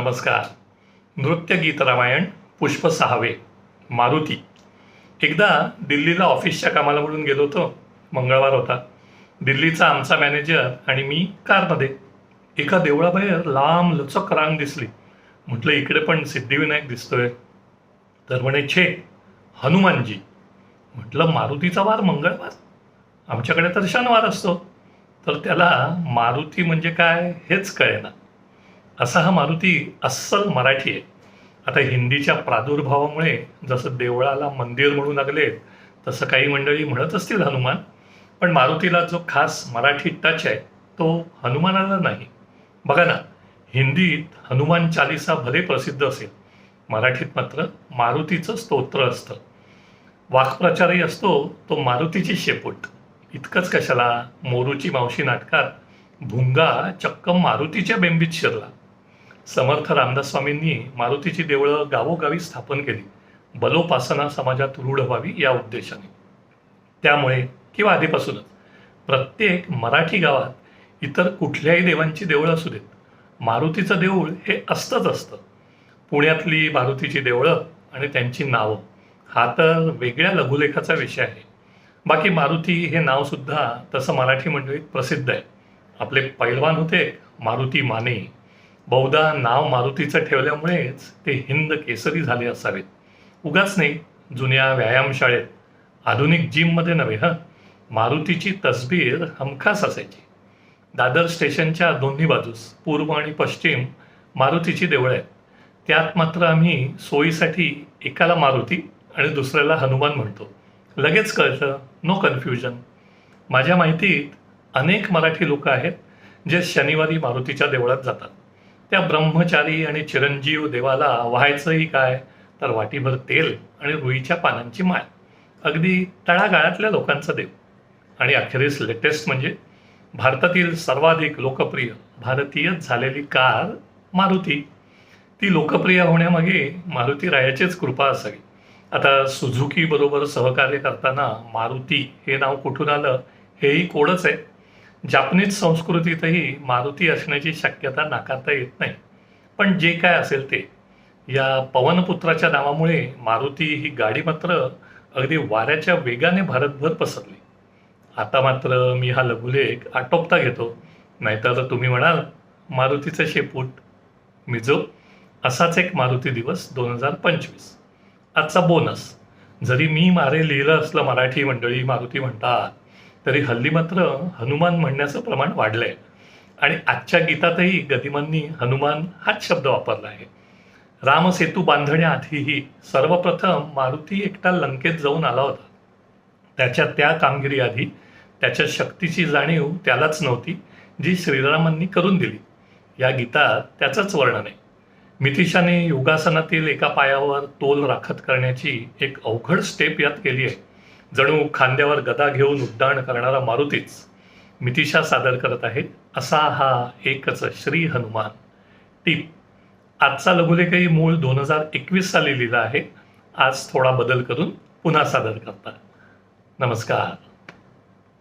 नमस्कार. नृत्य गीत रामायण पुष्प सहावे मारुती. एकदा दिल्लीला ऑफिसच्या कामाला म्हणून गेलो होतो. मंगळवार होता. दिल्लीचा आमचा मॅनेजर आणि मी कारमध्ये. एका देवळाबाहेर लांब लचक रांग दिसली. म्हटलं इकडे पण सिद्धिविनायक दिसतोय. तर म्हणे छे हनुमानजी. म्हटलं मारुतीचा वार मंगळवार? आमच्याकडे तर शनिवार असतो. तर त्याला मारुती म्हणजे काय हेच कळेना. असा हा मारुती अस्सल मराठी आहे. आता हिंदीच्या प्रादुर्भावामुळे जसं देवळाला मंदिर म्हणू लागले तसं काही मंडळी म्हणत असतील हनुमान पण मारुतीला जो खास मराठी टच आहे तो हनुमानाला नाही. बघा ना हिंदीत हनुमान चालिसा भले प्रसिद्ध असेल मराठीत मात्र मारुतीचं स्तोत्र असतं. वाक्प्रचारही असतो तो मारुतीची शेपूट. इतकंच कशाला मोरूची मावशी नाटकात भुंगा चक्क मारुतीच्या बेंबीत शिरला. समर्थ रामदास स्वामींनी मारुतीची देवळं गावोगावी स्थापन केली. बलोपासना समाजात रूढ व्हावी या उद्देशाने. त्यामुळे किंवा आधीपासूनच प्रत्येक मराठी गावात इतर कुठल्याही देवांची देवळं असू देत मारुतीचं देऊळ हे असतंच असतं. पुण्यातली मारुतीची देवळं आणि त्यांची नावं हा तर वेगळ्या लघुलेखाचा विषय आहे. बाकी मारुती हे नावसुद्धा तसं मराठी मंडळीत प्रसिद्ध आहे. आपले पैलवान होते मारुती माने. बहुधा नाव मारुतीचं ठेवल्यामुळेच ते हिंद केसरी झाले असावेत. उगाच नाही जुन्या व्यायामशाळेत आधुनिक जिममध्ये नव्हे हं मारुतीची तसबीर हमखास असायची. दादर स्टेशनच्या दोन्ही बाजूस पूर्व आणि पश्चिम मारुतीची देवळं आहेत. त्यात मात्र आम्ही सोयीसाठी एकाला मारुती आणि दुसऱ्याला हनुमान म्हणतो. लगेच कळतं नो कन्फ्युजन. माझ्या माहितीत अनेक मराठी लोक आहेत जे शनिवारी मारुतीच्या देवळात जातात. त्या ब्रह्मचारी आणि चिरंजीव देवाला व्हायचंही काय? तर वाटीभर तेल आणि रुईच्या पानांची माळ. अगदी तळागाळातल्या लोकांचा देव. आणि अखेरीस लेटेस्ट म्हणजे भारतातील सर्वाधिक लोकप्रिय भारतीयच झालेली कार मारुती. ती लोकप्रिय होण्यामागे मारुती रायाचीच कृपा असावी. आता सुझुकी बरोबर सहकार्य करताना मारुती हे नाव कुठून आलं? हेही कोडच आहे. जापनीज संस्कृतीतही मारुती असण्याची शक्यता नाकारता येत नाही. पण जे काय असेल ते. या पवनपुत्राच्या नावामुळे मारुती ही गाडी मात्र अगदी वाऱ्याच्या वेगाने भारतभर पसरली. आता मात्र मी हा लघुलेख आटोपता घेतो. नाहीतर तुम्ही म्हणाल मारुतीचं शेपूट. मिजो असाच एक मारुती दिवस दोन हजार पंचवीस. आजचा बोनस. जरी मी मारे लिहिलं असलं मराठी मंडळी मारुती म्हणतात तरी हल्ली मात्र हनुमान म्हणण्याचं प्रमाण वाढलंय. आणि आजच्या गीतातही गदिमांनी हनुमान हाच शब्द वापरला आहे. रामसेतू बांधण्याआधीही सर्वप्रथम मारुती एकटा लंकेत जाऊन आला होता. त्याच्या त्या कामगिरीआधी त्याच्या शक्तीची जाणीव त्यालाच नव्हती जी श्रीरामांनी करून दिली. या गीतात त्याचंच वर्णन आहे. मिथिशाने योगासनातील एका पायावर तोल राखत करण्याची एक अवघड स्टेप यात केली आहे. जणू खांद्यावर गदा घेऊन उड्डाण करणारा मारुतीच मितिशा सादर करत आहे असा हा एकच श्री हनुमान. टीप. आजचा लघुलेखही मूळ दोन हजार एकवीस साली लिहिला आहे. आज थोडा बदल करून पुन्हा सादर करतात. नमस्कार.